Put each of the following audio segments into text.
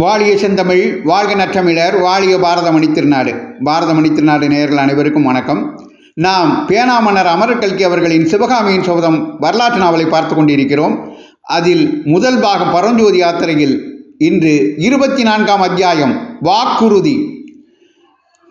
வாழிய செந்தமிழ் வாழ்க நற்றமிழர் வாழிய பாரதமணி திருநாடு. பாரதமணி திருநாடு நேர்கள் அனைவருக்கும் வணக்கம். நாம் பேனா மன்னர் அமரர் கல்கி அவர்களின் சிவகாமியின் சோதம் வரலாற்று நாவலை பார்த்து கொண்டிருக்கிறோம். அதில் முதல் பாகம் பரஞ்சோதி யாத்திரையில் இன்று இருபத்தி நான்காம் அத்தியாயம் வாக்குறுதி.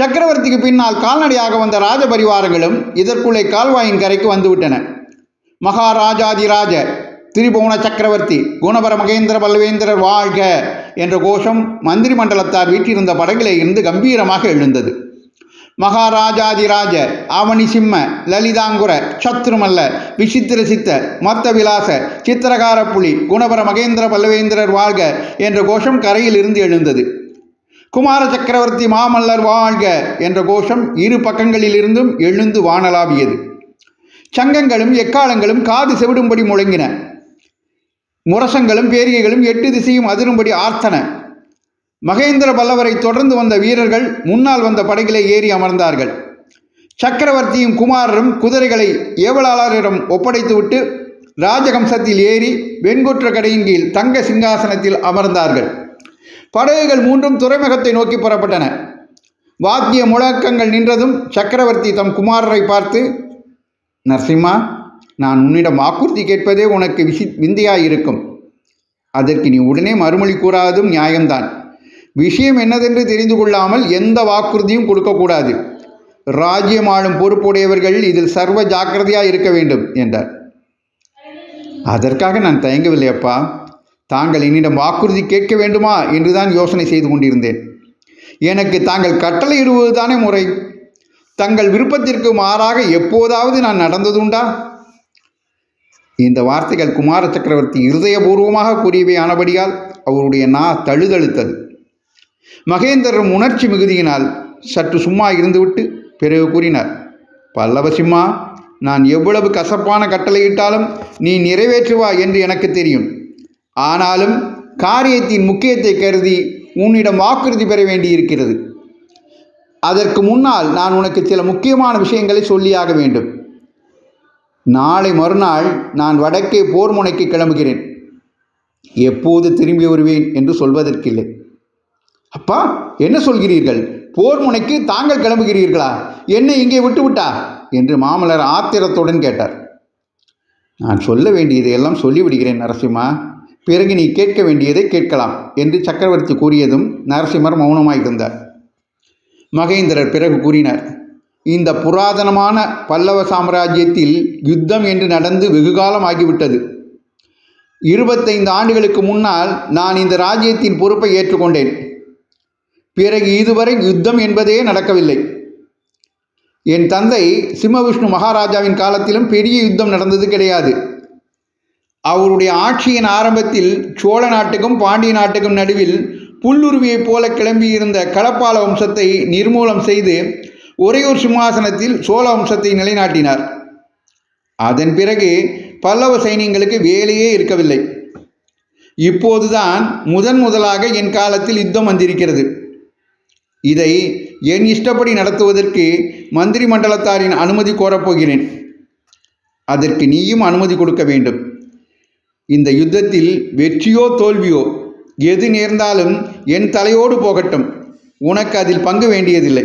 சக்கரவர்த்திக்கு பின்னால் கால்நடையாக வந்த ராஜபரிவாரங்களும் இதற்குள்ளே கால்வாயின் கரைக்கு வந்துவிட்டன. மகாராஜாதிராஜ திரிபுவன சக்கரவர்த்தி குணபர மகேந்திர பல்லவேந்திரர் வாழ்க. என்ற கோஷம் மந்திரி மண்டலத்தார் வீட்டிருந்த படகிலே இருந்து கம்பீரமாக எழுந்தது. மகாராஜாதிராஜ ஆவணி சிம்ம லலிதாங்குர சத்ருமல்ல விசித்திர சித்த மத்த விலாச சித்திரகார புலி குணபர மகேந்திர பல்லவேந்திரர் வாழ்க என்ற கோஷம் கரையில் இருந்து எழுந்தது. குமார சக்கரவர்த்தி மாமல்லர் வாழ்க என்ற கோஷம் இரு பக்கங்களிலிருந்தும் எழுந்து வானலாவியது. சங்கங்களும் எக்காலங்களும் காது செவிடும்படி முழங்கின. முரசங்களும் பேரிகைகளும் எட்டு திசையும் அதிரும்படி ஆர்த்தன. மகேந்திர பல்லவரை தொடர்ந்து வந்த வீரர்கள் முன்னால் வந்த படகிலே ஏறி அமர்ந்தார்கள். சக்கரவர்த்தியும் குமாரரும் குதிரைகளை ஏவலாளரிடம் ஒப்படைத்துவிட்டு ராஜகம்சத்தில் ஏறி வெண்கொற்ற கடையின் கீழ் தங்க சிங்காசனத்தில் அமர்ந்தார்கள். படகுகள் மூன்றும் துறைமுகத்தை நோக்கி புறப்பட்டன. வாத்திய முழக்கங்கள் நின்றதும் சக்கரவர்த்தி தம் குமாரரை பார்த்து நரசிம்மா நான் உன்னிடம் வாக்குறுதி கேட்பதே உனக்கு விசி விந்தையாயிருக்கும். அதற்கு நீ உடனே மறுமொழி கூறாததும் நியாயம்தான். விஷயம் என்னதென்று தெரிந்து கொள்ளாமல் எந்த வாக்குறுதியும் கொடுக்கக்கூடாது. ராஜ்யம் ஆளும் பொறுப்புடையவர்கள் இதில் சர்வ ஜாக்கிரதையாக இருக்க வேண்டும் என்றார். அதற்காக நான் தயங்கவில்லை அப்பா. தாங்கள் என்னிடம் வாக்குறுதி கேட்க வேண்டுமா என்றுதான் யோசனை செய்து கொண்டிருந்தேன். எனக்கு தாங்கள் கட்டளையிடுவது தானே முறை. தங்கள் விருப்பத்திற்கு மாறாக எப்போதாவது நான் நடந்ததுண்டா? இந்த வார்த்தைகள் குமார சக்கரவர்த்தி இருதயபூர்வமாக கூறியவை ஆனபடியால் அவருடைய நா தழுதழுத்தது. மகேந்திரரும் உணர்ச்சி மிகுதியினால் சற்று சும்மா இருந்துவிட்டு பிறகு கூறினார் பல்லவசிம்மா நான் எவ்வளவு கசப்பான கட்டளையிட்டாலும் நீ நிறைவேற்றுவா என்று எனக்கு தெரியும். ஆனாலும் காரியத்தின் முக்கியத்தை கருதி உன்னிடம் வாக்குறுதி பெற வேண்டியிருக்கிறது. அதற்கு முன்னால் நான் உனக்கு சில முக்கியமான விஷயங்களை சொல்லியாக வேண்டும். நாளை மறுநாள் நான் வடக்கே போர் முனைக்கு கிளம்புகிறேன். எப்போது திரும்பி வருவேன் என்று சொல்வதற்கில்லை. அப்பா என்ன சொல்கிறீர்கள்? போர் முனைக்கு தாங்கள் கிளம்புகிறீர்களா? என்னை இங்கே விட்டுவிட்டா? என்று மாமல்லர் ஆத்திரத்துடன் கேட்டார். நான் சொல்ல வேண்டியதை எல்லாம் சொல்லிவிடுகிறேன் நரசிம்மா. பிறகு நீ கேட்க வேண்டியதை கேட்கலாம் என்று சக்கரவர்த்தி கூறியதும் நரசிம்மர் மௌனமாயிருந்தார். மகேந்திரர் பிறகு கூறினார் இந்த புராதனமான பல்லவ சாம்ராஜ்யத்தில் யுத்தம் என்று நடந்து வெகுகாலம் ஆகிவிட்டது இருபத்தைந்து ஆண்டுகளுக்கு முன்னால் நான் இந்த ராஜ்யத்தின் பொறுப்பை ஏற்றுக்கொண்டேன். பிறகு இதுவரை யுத்தம் என்பதே நடக்கவில்லை. என் தந்தை சிம்மவிஷ்ணு மகாராஜாவின் காலத்திலும் பெரிய யுத்தம் நடந்தது கிடையாது. அவருடைய ஆட்சியின் ஆரம்பத்தில் சோழ நாட்டுக்கும் பாண்டிய நாட்டுக்கும் நடுவில் புல்லுருவியைப் போல கிளம்பியிருந்த களப்பால வம்சத்தை நிர்மூலம் செய்து ஒரேயூர் சிம்மாசனத்தில் சோழ வம்சத்தை நிலைநாட்டினார். அதன் பிறகு பல்லவ சைனியங்களுக்கு வேலையே இருக்கவில்லை. இப்போதுதான் முதன் முதலாக என் காலத்தில் யுத்தம் வந்திருக்கிறது. இதை என் இஷ்டப்படி நடத்துவதற்கு மந்திரி மண்டலத்தாரின் அனுமதி கோரப்போகிறேன் அதற்கு நீயும் அனுமதி கொடுக்க வேண்டும். இந்த யுத்தத்தில் வெற்றியோ தோல்வியோ எது நேர்ந்தாலும் என் தலையோடு போகட்டும். உனக்கு அதில் பங்கு வேண்டியதில்லை.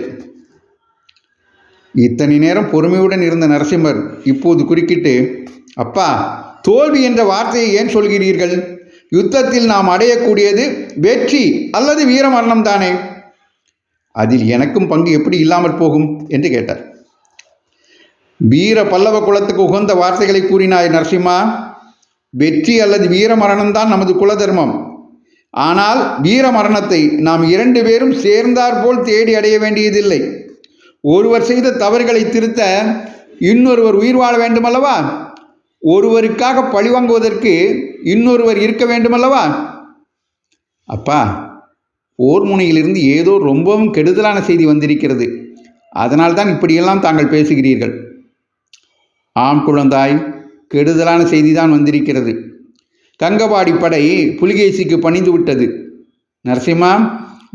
இத்தனை நேரம் பொறுமையுடன் இருந்த நரசிம்மர் இப்போது குறுக்கிட்டு அப்பா தோல்வி என்ற வார்த்தையை ஏன் சொல்கிறீர்கள்? யுத்தத்தில் நாம் அடையக்கூடியது வெற்றி அல்லது வீரமரணம் தானே? அதில் எனக்கும் பங்கு எப்படி இல்லாமல் போகும்? என்று கேட்டார். வீர பல்லவ குலத்துக்கு உகந்த வார்த்தைகளை கூறினாய் நரசிம்மா. வெற்றி அல்லது வீர மரணம்தான் நமது குல தர்மம் ஆனால் வீர மரணத்தை நாம் இரண்டு பேரும் சேர்ந்தாற்போல் தேடி அடைய வேண்டியதில்லை. ஒருவர் செய்த தவறுகளை திருத்த இன்னொருவர் உயிர் வாழ வேண்டுமல்லவா? ஒருவருக்காக பழிவாங்குவதற்கு இன்னொருவர் இருக்க வேண்டுமல்லவா? அப்பா போர் முனையிலிருந்து ஏதோ ரொம்பவும் கெடுதலான செய்தி வந்திருக்கிறது. அதனால்தான் இப்படியெல்லாம் தாங்கள் பேசுகிறீர்கள். ஆம் குழந்தாய் கெடுதலான செய்திதான் வந்திருக்கிறது. கங்கபாடி படை புலிகேசிக்கு பணிந்து விட்டது நரசிம்மா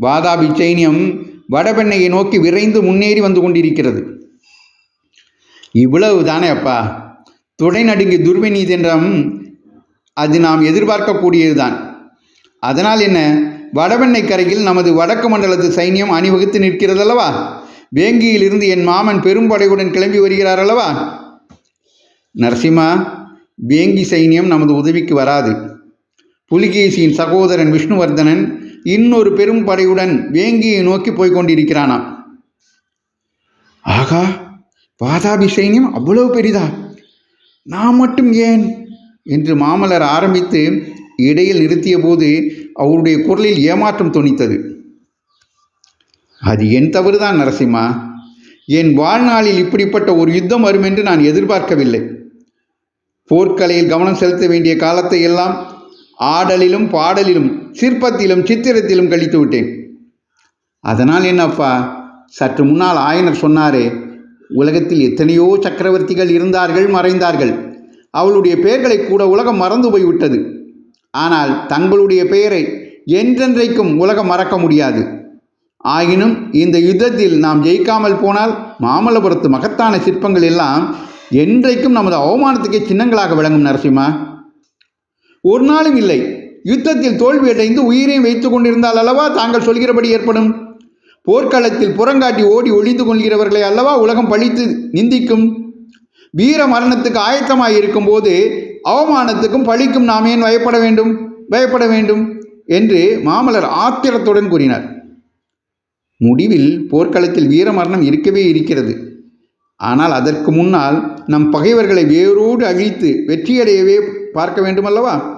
வாதாபி சைன்யம் வடபெண்ணையை நோக்கி விரைந்து முன்னேறி வந்து கொண்டிருக்கிறது. இவ்வளவு தானே அப்பா. துடை நடுங்கி துர்விநீதென்றம் அது நாம் எதிர்பார்க்கக்கூடியதுதான். அதனால் என்ன? வடவெண்ணை கரையில் நமது வடக்கு மண்டலத்து சைன்யம் அணிவகுத்து நிற்கிறதல்லவா? வேங்கியிலிருந்து என் மாமன் பெரும்படையுடன் கிளம்பி வருகிறார் அல்லவா நரசிம்மா வேங்கி சைன்யம் நமது உதவிக்கு வராது. புலிகேசியின் சகோதரன் விஷ்ணுவர்தனன் இன்னொரு பெரும் படையுடன் வேங்கியை நோக்கி போய்க் கொண்டிருக்கிறானாம் ஆகா வாதாபி சைன்யம் அவ்வளவு பெரிதா? நான் மட்டும் ஏன்? என்று மாமல்லர் ஆரம்பித்து இடையில் நிறுத்திய போது அவருடைய குரலில் ஏமாற்றம் துணித்தது அது என் தவறுதான் நரசிம்மா. என் வாழ்நாளில் இப்படிப்பட்ட ஒரு யுத்தம் வரும் என்று நான் எதிர்பார்க்கவில்லை. போர்க்கலையில் கவனம் செலுத்த வேண்டிய காலத்தை எல்லாம் ஆடலிலும் பாடலிலும் சிற்பத்திலும் சித்திரத்திலும் கழித்து விட்டேன். அதனால் என்னப்பா? சற்று முன்னால் ஆயனர் சொன்னாரே உலகத்தில் எத்தனையோ சக்கரவர்த்திகள் இருந்தார்கள் மறைந்தார்கள். அவளுடைய பெயர்களை கூட உலகம் மறந்து போய்விட்டது. ஆனால் தங்களுடைய பெயரை என்றென்றைக்கும் உலகம் மறக்க முடியாது. ஆயினும் இந்த யுத்தத்தில் நாம் ஜெயிக்காமல் போனால் மாமல்லபுரத்து மகத்தான சிற்பங்கள் எல்லாம் என்றைக்கும் நமது அவமானத்துக்கே சின்னங்களாக விளங்கும் நரசிம்மா. ஒரு நாளும் இல்லை. யுத்தத்தில் தோல்வியடைந்து உயிரையும் வைத்துக் கொண்டிருந்தால் அல்லவா தாங்கள் சொல்கிறபடி ஏற்படும்? போர்க்களத்தில் புறங்காட்டி ஓடி ஒளிந்து கொள்கிறவர்களை அல்லவா உலகம் பழித்து நிந்திக்கும்? வீர மரணத்துக்கு ஆயத்தமாய் இருக்கும்போது அவமானத்துக்கும் பழிக்கும் நாம் ஏன் பயப்பட வேண்டும்? பயப்பட வேண்டும்? என்று மாமலர் ஆத்திரத்துடன் கூறினார். முடிவில் போர்க்களத்தில் வீர மரணம் இருக்கவே இருக்கிறது. ஆனால் அதற்கு முன்னால் நம் பகைவர்களை வேரோடு அழித்து வெற்றியடையவே பார்க்க வேண்டுமல்லவா?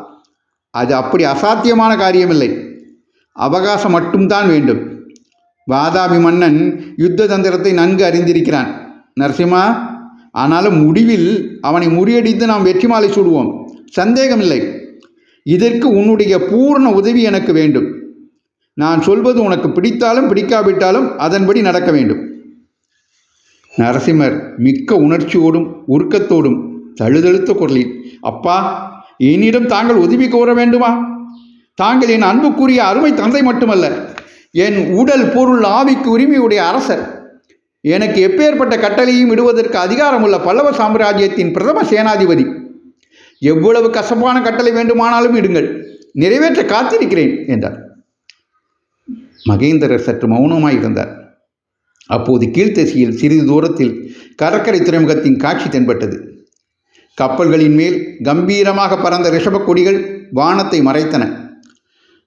அது அப்படி அசாத்தியமான காரியமில்லை. அவகாசம் மட்டும்தான் வேண்டும். வாதாபி மன்னன் யுத்த தந்திரத்தை நன்கு அறிந்திருக்கிறான். நரசிம்மா ஆனாலும் முடிவில் அவனை முறியடித்து நாம் வெற்றி மாலை சூடுவோம். சந்தேகமில்லை. இதற்கு உன்னுடைய பூர்ண உதவி எனக்கு வேண்டும். நான் சொல்வது உனக்கு பிடித்தாலும் பிடிக்காவிட்டாலும் அதன்படி நடக்க வேண்டும். நரசிம்மர் மிக்க உணர்ச்சியோடும் உருக்கத்தோடும் தழுதழுத்த குரலில் அப்பா என்னிடம் தாங்கள் உதவி கோர வேண்டுமா? தாங்கள் என் அன்புக்குரிய அருமை தந்தை மட்டுமல்ல என் உடல் பொருள் ஆவிக்கு உரிமையுடைய அரசர். எனக்கு எப்பேற்பட்ட கட்டளையும் இடுவதற்கு அதிகாரமுள்ள பல்லவ சாம்ராஜ்யத்தின் பிரதம சேனாதிபதி. எவ்வளவு கசப்பான கட்டளை வேண்டுமானாலும் இடுங்கள் நிறைவேற்ற காத்திருக்கிறேன் என்றார். மகேந்திரர் சற்று மௌனமாய் இருந்தார் அப்போது கீழ்த்திசையில் சிறிது தூரத்தில் கடற்கரை துறைமுகத்தின் காட்சி தென்பட்டது. கப்பல்களின் மேல் கம்பீரமாக பறந்த ரிஷபக் கொடிகள் வானத்தை மறைத்தன.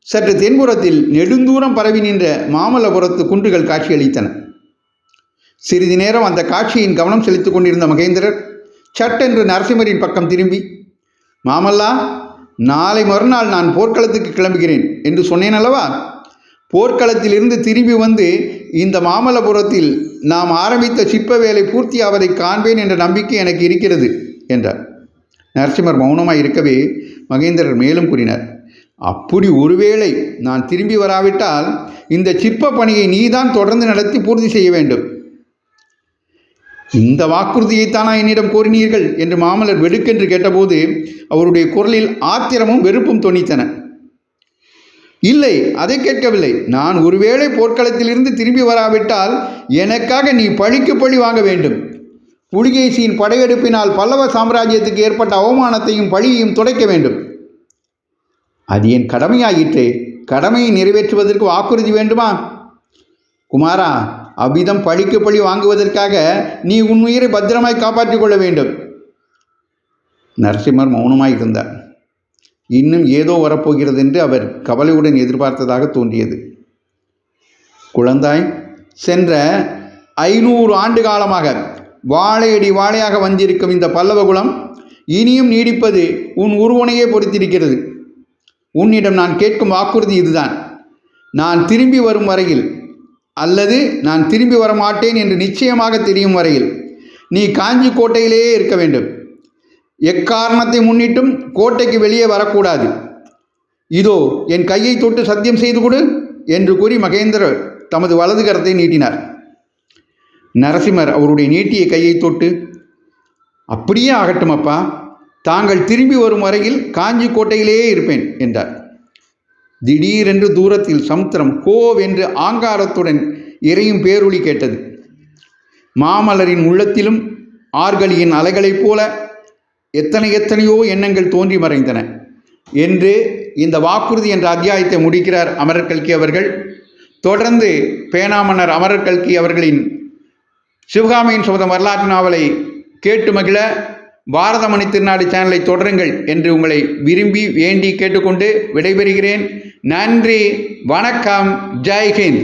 சற்று தென்புறத்தில் நெடுந்தூரம் பரவி நின்ற மாமல்லபுரத்து குன்றுகள் காட்சியளித்தன. சிறிது நேரம் அந்த காட்சியின் கவனம் செலுத்திக் கொண்டிருந்த மகேந்திரர் சட்டென்று நரசிம்மரின் பக்கம் திரும்பி மாமல்லா நாளை மறுநாள் நான் போர்க்களத்துக்கு கிளம்புகிறேன் என்று சொன்னேன் அல்லவா? போர்க்களத்திலிருந்து திரும்பி வந்து இந்த மாமல்லபுரத்தில் நாம் ஆரம்பித்த சிற்ப வேலை பூர்த்தியாவதை காண்பேன் என்ற நம்பிக்கை எனக்கு இருக்கிறது. என்றார். நரசிம்மர் மௌனமாக இருக்கவே மகேந்திரர் மேலும் கூறினார் அப்படி ஒருவேளை நான் திரும்பி வராவிட்டால் இந்த சிற்ப பணியை நீதான் தொடர்ந்து நடத்தி பூர்த்தி செய்ய வேண்டும். இந்த வாக்குறுதியைத்தானா என்னிடம் கோரினீர்கள்? என்று மாமல்லர் வெடுக்கென்று கேட்டபோது அவருடைய குரலில் ஆத்திரமும் வெறுப்பும் தொனித்தன. இல்லை அதை கேட்கவில்லை. நான் ஒருவேளை போர்க்களத்திலிருந்து திரும்பி வராவிட்டால் எனக்காக நீ பழிக்கு பழி வாங்க வேண்டும். புலிகேசியின் படையெடுப்பினால் பல்லவ சாம்ராஜ்யத்துக்கு ஏற்பட்ட அவமானத்தையும் பழியையும் துடைக்க வேண்டும். அது என் கடமையாயிற்றே? கடமையை நிறைவேற்றுவதற்கு வாக்குறுதி வேண்டுமா? குமாரா அவ்விதம் பழிக்கு பழி வாங்குவதற்காக நீ உன் உயிரை பத்திரமாய் காப்பாற்றிக் கொள்ள வேண்டும். நரசிம்மர் மௌனமாய் இருந்தார். இன்னும் ஏதோ வரப்போகிறது என்று அவர் கவலையுடன் எதிர்பார்த்ததாக தோன்றியது. குழந்தாய் சென்ற ஐநூறு ஆண்டு காலமாக வாழையடி வாழையாக வந்திருக்கும் இந்த பல்லவகுலம் இனியும் நீடிப்பது உன் உருவனையே பொறுத்திருக்கிறது. உன்னிடம் நான் கேட்கும் வாக்குறுதி இதுதான். நான் திரும்பி வரும் வரையில் அல்லது நான் திரும்பி வர மாட்டேன் என்று நிச்சயமாக தெரியும் வரையில் நீ காஞ்சி கோட்டையிலேயே இருக்க வேண்டும். எக்காரணத்தை முன்னிட்டும் கோட்டைக்கு வெளியே வரக்கூடாது. இதோ என் கையை தொட்டு சத்தியம் செய்து கொடு என்று கூறி மகேந்திரர் தமது வலது கரத்தை நீட்டினார். நரசிம்மர் அவருடைய நீட்டிய கையை தொட்டு அப்படியே ஆகட்டும் அப்பா தாங்கள் திரும்பி வரும் வரையில் காஞ்சி கோட்டையிலேயே இருப்பேன் என்றார். திடீரென்று தூரத்தில் சமுத்திரம் கோவென்று ஆங்காரத்துடன் இறையும் பேரொளி கேட்டது. மாமலரின் உள்ளத்திலும் ஆர்கலியின் அலைகளைப் போல எத்தனை எத்தனையோ எண்ணங்கள் தோன்றி மறைந்தன. என்று இந்த வாக்குறுதி என்ற அத்தியாயத்தை முடிக்கிறார் அமரர் கல்கி அவர்கள். தொடர்ந்து பேனாமன்னர் அமரர் கல்கி அவர்களின் சிவகாமியின் சபதம் வரலாற்று நாவலை கேட்டு மகிழ பாரதமணி திருநாடு சேனலை தொடருங்கள் என்று உங்களை விரும்பி வேண்டி கேட்டுக்கொண்டு விடைபெறுகிறேன். நன்றி வணக்கம் ஜெய்ஹிந்த்